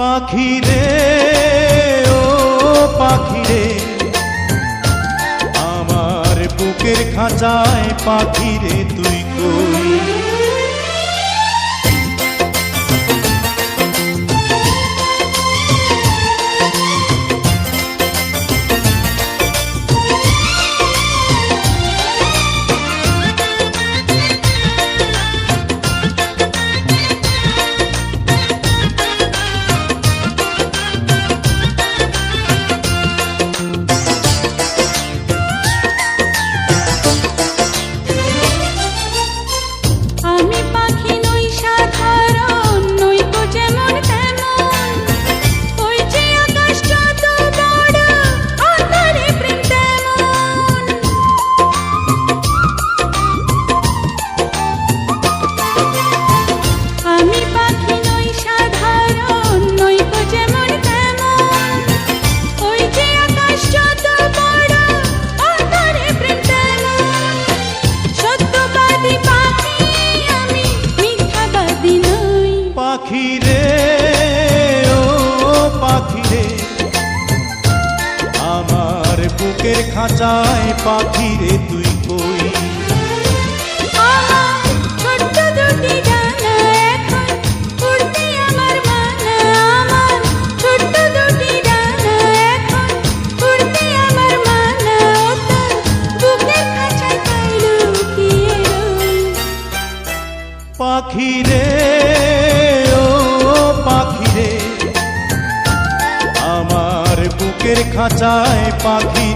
পাখি রে ও পাখিরে। আমার বুকের খাঁচায় পাখিরে তুই কই? বুকের খাঁচায় পাখি রে তুই কই? আমার বুকের খাঁচায় পাখি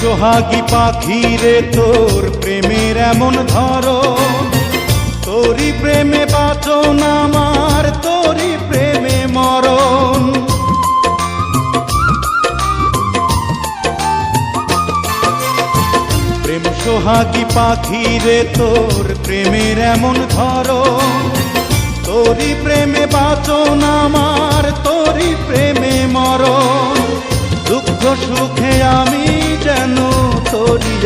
সোহাগী পাখি রে তোর প্রেমের এমন ধরো তোরই প্রেমে বাঁচন আমার, তোরই প্রেমে মরণ। প্রেম সোহাগী পাখি রে তোর প্রেমের এমন ধরো তোরই প্রেমে বাঁচন আমার, তোরই প্রেমে মরণ। দুঃখ সুখে আমি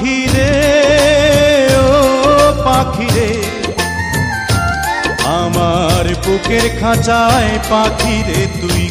পাখি রে ও পাখিরে। আমার বুকের খাঁচায় পাখিরে তুই